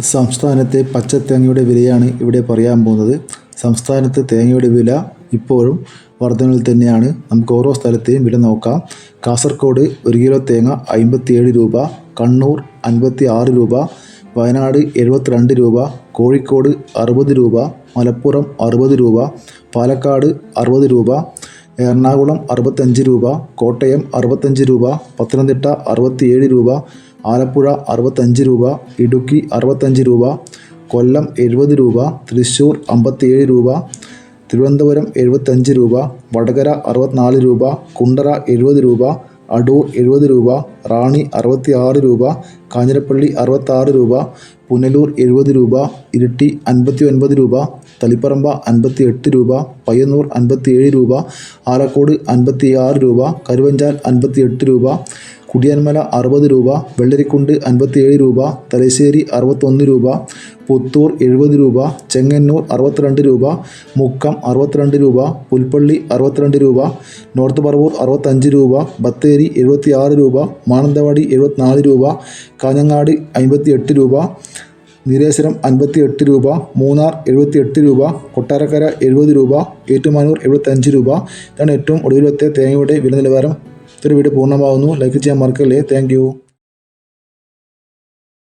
സംസ്ഥാനത്തെ പച്ചത്തേങ്ങയുടെ വിലയാണ് ഇവിടെ പറയാൻ പോകുന്നത്. സംസ്ഥാനത്ത് തേങ്ങയുടെ വില ഇപ്പോഴും വർധനയിൽ തന്നെയാണ്. നമുക്ക് ഓരോ സ്ഥലത്തെയും വില നോക്കാം. കാസർഗോഡ് ഒരു കിലോ തേങ്ങ അമ്പത്തിയേഴ് രൂപ കണ്ണൂർ അൻപത്തി ആറ് രൂപ വയനാട് എഴുപത്തിരണ്ട് രൂപ കോഴിക്കോട് അറുപത് രൂപ മലപ്പുറം അറുപത് രൂപ പാലക്കാട് അറുപത് രൂപ എറണാകുളം അറുപത്തഞ്ച് രൂപ കോട്ടയം അറുപത്തഞ്ച് രൂപ പത്തനംതിട്ട അറുപത്തിയേഴ് രൂപ ആലപ്പുഴ അറുപത്തഞ്ച് രൂപ ഇടുക്കി അറുപത്തഞ്ച് രൂപ കൊല്ലം എഴുപത് രൂപ തൃശ്ശൂർ അമ്പത്തിയേഴ് രൂപ തിരുവനന്തപുരം എഴുപത്തഞ്ച് രൂപ വടകര അറുപത്തിനാല് രൂപ കുണ്ടറ എഴുപത് രൂപ അടൂർ എഴുപത് രൂപ റാണി അറുപത്തി ആറ് രൂപ കാഞ്ഞിരപ്പള്ളി അറുപത്താറ് രൂപ പുനലൂർ എഴുപത് രൂപ ഇരിട്ടി അൻപത്തി ഒൻപത് രൂപ തളിപ്പറമ്പ അൻപത്തി എട്ട് രൂപ പയ്യന്നൂർ അൻപത്തി ഏഴ് രൂപ ആലക്കോട് അൻപത്തി ആറ് രൂപ കരുവഞ്ചാൽ അൻപത്തി എട്ട് രൂപ കുടിയാൻമല അറുപത് രൂപ വെള്ളരിക്കുണ്ട് അൻപത്തിയേഴ് രൂപ തലശ്ശേരി അറുപത്തൊന്ന് രൂപ പുത്തൂർ എഴുപത് രൂപ ചെങ്ങന്നൂർ അറുപത്തിരണ്ട് രൂപ മുക്കം അറുപത്തിരണ്ട് രൂപ പുൽപ്പള്ളി അറുപത്തിരണ്ട് രൂപ നോർത്ത് പറവൂർ അറുപത്തഞ്ച് രൂപ ബത്തേരി എഴുപത്തി ആറ് രൂപ മാനന്തവാടി എഴുപത്തിനാല് രൂപ കാഞ്ഞങ്ങാടി അമ്പത്തി എട്ട് രൂപ നീരേശ്വരം അൻപത്തി എട്ട് രൂപ മൂന്നാർ എഴുപത്തി എട്ട് രൂപ കൊട്ടാരക്കര എഴുപത് രൂപ ഏറ്റുമാനൂർ എഴുപത്തഞ്ച് രൂപ. ഇതാണ് ഏറ്റവും ഒടുവിലത്തെ തേങ്ങയുടെ വില നിലവാരം ഇതൊരു വീഡിയോ പൂർണമാകുന്നു ലൈക്ക് ചെയ്യാൻ മറക്കല്ലേ. താങ്ക്